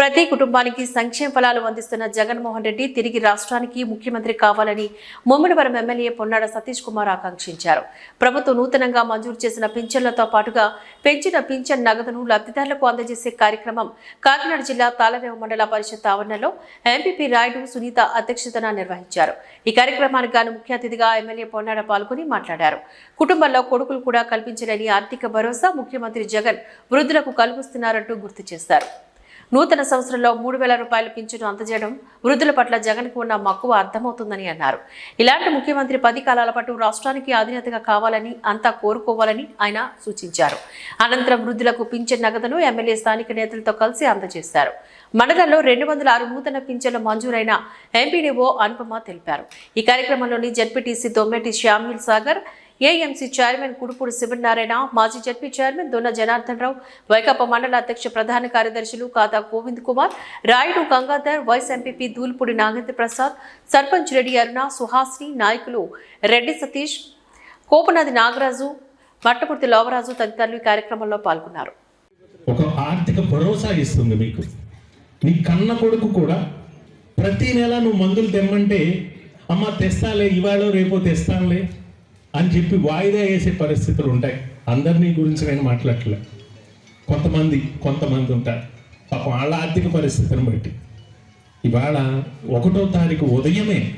ప్రతి కుటుంబానికి సంక్షేమ ఫలాలు అందిస్తున్న జగన్మోహన్ రెడ్డి తిరిగి రాష్ట్రానికి ముఖ్యమంత్రి కావాలని ముమ్మడివరం ఎమ్మెల్యే పొన్నాడ సతీష్ కుమార్ ఆకాంక్షించారు. ప్రభుత్వం నూతనంగా మంజూరు చేసిన పింఛన్లతో పాటుగా పెంచిన పింఛన్ నగదును లబ్ధిదారులకు అందజేసే కార్యక్రమం కాకినాడ జిల్లా తాళరేవు మండల పరిషత్ ఆవరణలో ఎంపీపీ రాయుడు సునీత అధ్యక్షతన నిర్వహించారు. ఈ కార్యక్రమానికి గాను ముఖ్య అతిథిగా ఎమ్మెల్యే పొన్నాడ పాల్గొని మాట్లాడారు. కుటుంబంలో కొడుకులు కూడా కల్పించలేని ఆర్థిక భరోసా ముఖ్యమంత్రి జగన్ వృద్ధులకు కల్పిస్తున్నారంటూ గుర్తు చేశారు. నూతన సంవత్సరంలో మూడు వేల రూపాయల పింఛను అందజేయడం వృద్ధుల పట్ల జగన్కు ఉన్న మక్కువ అర్థమవుతుందని అన్నారు. ఇలాంటి ముఖ్యమంత్రి పది కాలాల పాటు రాష్ట్రానికి అధినేతగా కావాలని అంతా కోరుకోవాలని ఆయన సూచించారు. అనంతరం వృద్ధులకు పింఛన్ నగదును ఎమ్మెల్యే స్థానిక నేతలతో కలిసి అందజేశారు. మండలంలో రెండు వందల ఆరు నూతన పింఛన్లు మంజూరైన ఎంపీడీఓ అనుపమ తెలిపారు. ఈ కార్యక్రమంలోని ZPTC Dommeti Samuel Sagar AMC chairman Kudupudi Sivanarayana మాజీ జడ్పీ చైర్మన్ దొన్న జనార్దన్ రావు వైకాపా మండల అధ్యక్ష ప్రధాన కార్యదర్శులు కాతా గోవింద్ కుమార్ రాయుడు గంగాధర్ వైస్ ఎంపీపీ దూల్పూడి నాగేంద్ర ప్రసాద్ సర్పంచ్ రెడ్డి అరుణ సుహాసిని నాయకులు రెడ్డి సతీష్ కోపనది నాగరాజు మట్టపుర్తి లోవరాజు తదితరులు ఈ కార్యక్రమంలో పాల్గొన్నారు. ఒక ఆర్థిక భరోసా ఇస్తుంది మీకు. నీ కన్న కొడుకు కూడా ప్రతి నెల నువ్వు మందులు తెమ్మంటే అమ్మ తెస్తాలే ఇవాళ రేపో తెస్తానులే. అని చెప్పి వాయిదా వేసే పరిస్థితులు ఉంటాయి. అందరినీ గురించి నేను మాట్లాడలే కొంతమంది కొంతమంది ఉంటారు. పాపం వాళ్ళ ఆర్థిక పరిస్థితిని బట్టి. ఇవాళ ఒకటో తారీఖు ఉదయమే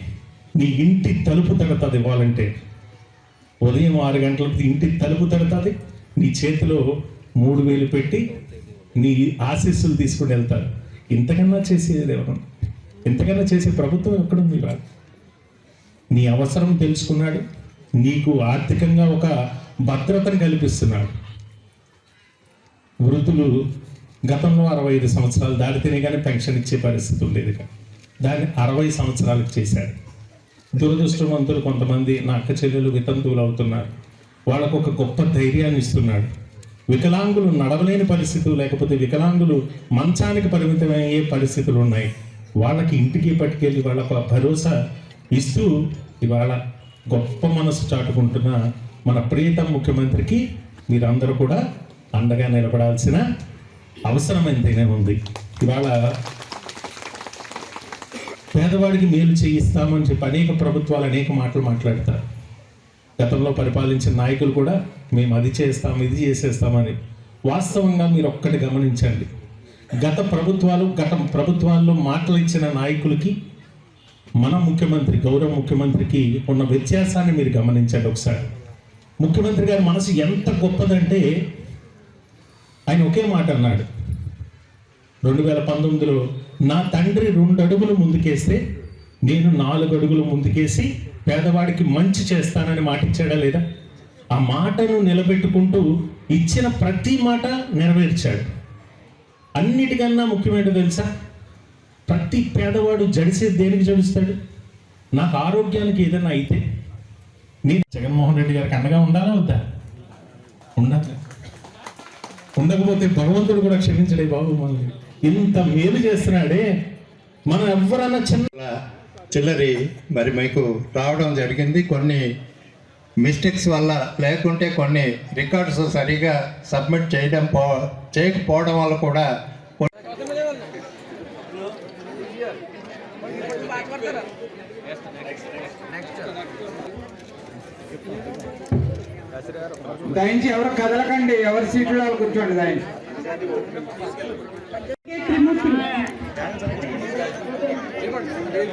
నీ ఇంటి తలుపు తడతాది ఇవ్వాలంటే. ఉదయం ఆరు గంటలకు ఇంటి తలుపు తడతాది. నీ చేతిలో మూడు వేలు పెట్టి నీ ఆశీస్సులు తీసుకుని వెళ్తారు. ఇంతకన్నా చేసేది ఎవరు? ఇంతకన్నా చేసే ప్రభుత్వం ఎక్కడుంది ఇవాళ? నీ అవసరం తెలుసుకున్నాడు. నీకు ఆర్థికంగా ఒక భద్రతను కల్పిస్తున్నాడు. వృద్ధులు గతంలో అరవై ఐదు సంవత్సరాలు దాటితేనే కానీ పెన్షన్ ఇచ్చే పరిస్థితి ఉండేది కాదు. దాన్ని అరవై సంవత్సరాలకు చేశాడు. దురదృష్టవంతులు కొంతమంది నా అక్క చెల్లెలు వితంతువులు అవుతున్నారు. వాళ్ళకు ఒక గొప్ప ధైర్యాన్ని ఇస్తున్నాడు. వికలాంగులు నడవలేని పరిస్థితులు లేకపోతే వికలాంగులు మంచానికి పరిమితమయ్యే పరిస్థితులు ఉన్నాయి. వాళ్ళకి ఇంటికి పట్టుకెళ్ళి వాళ్ళకు ఆ భరోసా ఇస్తూ ఇవాళ గొప్ప మనసు చాటుకుంటున్న మన ప్రియతమ ముఖ్యమంత్రికి మీరందరూ కూడా అండగా నిలబడాల్సిన అవసరం ఎంతైనా ఉంది. ఇవాళ పేదవాడికి మేలు చేయిస్తామని చెప్పి అనేక ప్రభుత్వాలు అనేక మాటలు మాట్లాడతారు. గతంలో పరిపాలించిన నాయకులు కూడా మేము అది చేస్తాం ఇది చేసేస్తామని వాస్తవంగా మీరు ఒక్కటి గమనించండి. గత ప్రభుత్వాలు గత ప్రభుత్వాల్లో మాటలు ఇచ్చిన నాయకులకి మన ముఖ్యమంత్రి గౌరవ ముఖ్యమంత్రికి ఉన్న వ్యత్యాసాన్ని మీరు గమనించండి ఒకసారి. ముఖ్యమంత్రి గారి మనసు ఎంత గొప్పదంటే ఆయన ఒకే మాట అన్నాడు. రెండు వేల పంతొమ్మిదిలో నా తండ్రి రెండు అడుగులు ముందుకేస్తే నేను నాలుగు అడుగులు ముందుకేసి పేదవాడికి మంచి చేస్తానని మాట ఇచ్చాడా లేదా? ఆ మాటను నిలబెట్టుకుంటూ ఇచ్చిన ప్రతి మాట నెరవేర్చాడు. అన్నిటికన్నా ముఖ్యమైనది తెలుసా? ప్రతి పేదవాడు జడిసే దేనికి జడుస్తాడు? నాకు ఆరోగ్యానికి ఏదైనా అయితే నేను జగన్మోహన్ రెడ్డి గారికి అండగా ఉండాలా వద్దా? ఉండాలి ఉండకపోతే భగవంతుడు కూడా క్షమించడే బాబు మనల్ని. ఇంత మేలు చేస్తున్నాడే మనం ఎవరన్నా చిన్న చిల్లరి మరి మీకు రావడం జరిగింది. కొన్ని మిస్టేక్స్ వల్ల లేకుంటే కొన్ని రికార్డ్స్ సరిగా సబ్మిట్ చేయడం పో చేయకపోవడం వల్ల కూడా దయించి ఎవరు కదలకండి ఎవరి సీట్లో వాళ్ళు కూర్చోండి దయించి.